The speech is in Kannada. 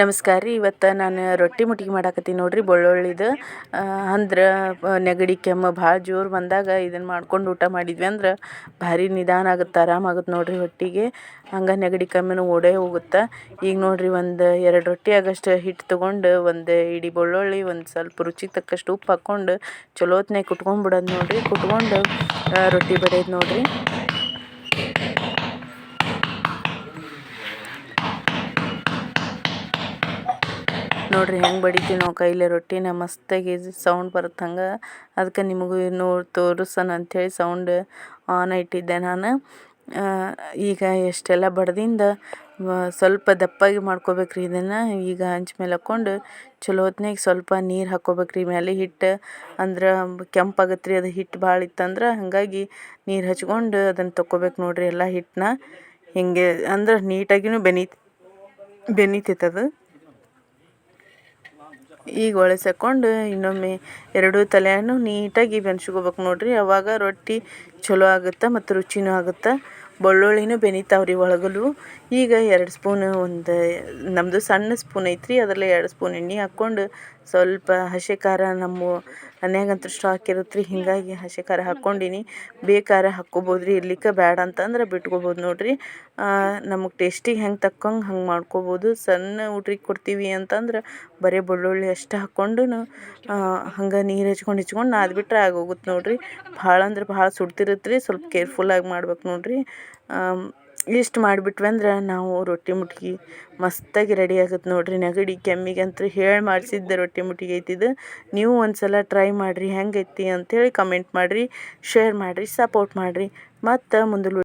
ನಮಸ್ಕಾರ ರೀ. ಇವತ್ತು ನಾನು ರೊಟ್ಟಿ ಮುಟ್ಗಿ ಮಾಡಾಕತ್ತೀನಿ ನೋಡಿರಿ ಬೆಳ್ಳುಳ್ಳಿದು. ಅಂದ್ರೆ ನೆಗಡಿ, ಕೆಮ್ಮು ಭಾಳ ಜೋರು ಬಂದಾಗ ಇದನ್ನು ಮಾಡ್ಕೊಂಡು ಊಟ ಮಾಡಿದ್ವಿ ಅಂದ್ರೆ ಭಾರಿ ನಿಧಾನ ಆಗುತ್ತೆ, ಆರಾಮ ಆಗುತ್ತೆ ನೋಡಿರಿ ಹೊಟ್ಟಿಗೆ. ಹಂಗೆ ನೆಗಡಿ ಕೆಮ್ಮು ಓಡೇ ಹೋಗುತ್ತೆ. ಈಗ ನೋಡಿರಿ ಒಂದು ಎರಡು ರೊಟ್ಟಿ ಆಗಷ್ಟು ಹಿಟ್ಟು ತೊಗೊಂಡು ಒಂದು ಇಡೀ ಬೆಳ್ಳುಳ್ಳಿ, ಒಂದು ಸ್ವಲ್ಪ ರುಚಿಗೆ ತಕ್ಕಷ್ಟು ಉಪ್ಪು ಹಾಕ್ಕೊಂಡು ಚಲೋ ಹೊತ್ನ್ಯಾಗ ಕುಟ್ಕೊಂಡ್ಬಿಡೋದು ನೋಡಿರಿ. ಕುಟ್ಕೊಂಡು ರೊಟ್ಟಿ ಬಡಿಯೋದು ನೋಡಿರಿ. ನೋಡಿರಿ ಹೆಂಗೆ ಬಡಿತೀವಿ ನಾವು ಕೈಲೇ ರೊಟ್ಟಿನ, ಮಸ್ತಾಗಿ ಸೌಂಡ್ ಬರುತ್ತೆ ಹಂಗೆ. ಅದಕ್ಕೆ ನಿಮಗೂ ನೋ ತೋರಿಸೋಣ ಅಂಥೇಳಿ ಸೌಂಡ್ ಆನ್ ಇಟ್ಟಿದ್ದೆ ನಾನು. ಈಗ ಎಷ್ಟೆಲ್ಲ ಬಡ್ದಿಂದ ಸ್ವಲ್ಪ ದಪ್ಪಾಗಿ ಮಾಡ್ಕೋಬೇಕ್ರಿ ಇದನ್ನು. ಈಗ ಹಂಚ್ ಮೇಲೆ ಹಾಕ್ಕೊಂಡು ಚಲೋ ಹೊತ್ನಾಗ ಸ್ವಲ್ಪ ನೀರು ಹಾಕ್ಕೋಬೇಕ್ರಿ ಮೇಲೆ ಹಿಟ್ಟು. ಅಂದ್ರೆ ಕೆಂಪಾಗತ್ತೆ ರೀ ಅದು ಹಿಟ್ಟು ಭಾಳ ಇತ್ತಂದ್ರೆ ಹಾಗಾಗಿ ನೀರು ಹಚ್ಕೊಂಡು ಅದನ್ನು ತಕ್ಕೋಬೇಕು ನೋಡಿರಿ ಎಲ್ಲ ಹಿಟ್ಟನ್ನ ಹಿಂಗೆ ಅಂದ್ರೆ ನೀಟಾಗಿಯೂ ಬೆನಿ ಅದು. ಈಗ ಒಳಸಾಕೊಂಡು ಇನ್ನೊಮ್ಮೆ ಎರಡೂ ತಲೆಯನ್ನು ನೀಟಾಗಿ ಬೆನ್ಸ್ಕೋಬೇಕು ನೋಡಿರಿ. ಅವಾಗ ರೊಟ್ಟಿ ಚಲೋ ಆಗುತ್ತೆ ಮತ್ತು ರುಚಿನೂ ಆಗುತ್ತೆ? ಬೆಳ್ಳುಳ್ಳಿನೂ ಬೆನಿತಾವೆ ರೀ ಒಳಗಲು ಈಗ ಎರಡು ಸ್ಪೂನ್ ಒಂದು ನಮ್ಮದು ಸಣ್ಣ ಸ್ಪೂನ್ ಐತ್ರಿ, ಅದರಲ್ಲಿ ಎರಡು ಸ್ಪೂನ್ ಎಣ್ಣೆ ಹಾಕ್ಕೊಂಡು ಸ್ವಲ್ಪ ಹಸಿ ಖಾರ ನಮ್ಮ ಮನ್ಯಾಗಂತೂ ಸ್ಟಾಕ್ ಇರುತ್ತೆ ರೀ ಹೀಗಾಗಿ ಹಸಿ ಖಾರ ಹಾಕ್ಕೊಂಡಿನಿ. ಬೇಕಾರ ಹಾಕ್ಕೋಬೋದು ರೀ ಇರ್ಲಿಕ್ಕೆ ಬೇಡ ಅಂತಂದ್ರೆ ಬಿಟ್ಕೋಬೋದು ನೋಡಿರಿ. ನಮಗೆ ಟೇಸ್ಟಿಗೆ ಹೆಂಗೆ ತಕ್ಕಂಗೆ ಹಂಗೆ ಮಾಡ್ಕೋಬೋದು. ಸಣ್ಣ ಹುಡ್ರಿಗೆ ಕೊಡ್ತೀವಿ ಅಂತಂದ್ರೆ ಬರೀ ಬೆಳ್ಳುಳ್ಳಿ ಅಷ್ಟು ಹಾಕ್ಕೊಂಡು ಹಂಗೆ ನೀರು ಹಚ್ಕೊಂಡು ಹಚ್ಕೊಂಡು ನಾದ್ಬಿಟ್ರೆ ಆಗೋಗುತ್ತೆ ನೋಡಿರಿ. ಭಾಳ ಅಂದ್ರೆ ಭಾಳ ಸುಡ್ತಿರುತ್ತೆ. ರೀ, ಸ್ವಲ್ಪ ಕೇರ್ಫುಲ್ಲಾಗಿ ಮಾಡ್ಬೇಕು ನೋಡಿರಿ. ಇಷ್ಟು ಮಾಡಿಬಿಟ್ವಿ ಅಂದ್ರೆ ನಾವು ರೊಟ್ಟಿ ಮುಟ್ಗಿ ಮಸ್ತಾಗಿ ರೆಡಿ ಆಗುತ್ತೆ ನೋಡಿರಿ. ನೆಗಡಿ ಕೆಮ್ಮಿಗಂತೂ ಹೇಳಿ ಮಾಡಿಸಿದ್ದೆ ರೊಟ್ಟಿ ಮುಟ್ಗಿ ಐತಿ ಇದು. ನೀವು ಒಂದು ಸಲ ಟ್ರೈ ಮಾಡಿರಿ, ಹೆಂಗೈತಿ ಅಂಥೇಳಿ ಕಮೆಂಟ್ ಮಾಡಿರಿ ಶೇರ್ ಮಾಡಿರಿ ಸಪೋರ್ಟ್ ಮಾಡಿರಿ. ಮತ್ತು ಮುಂದೆ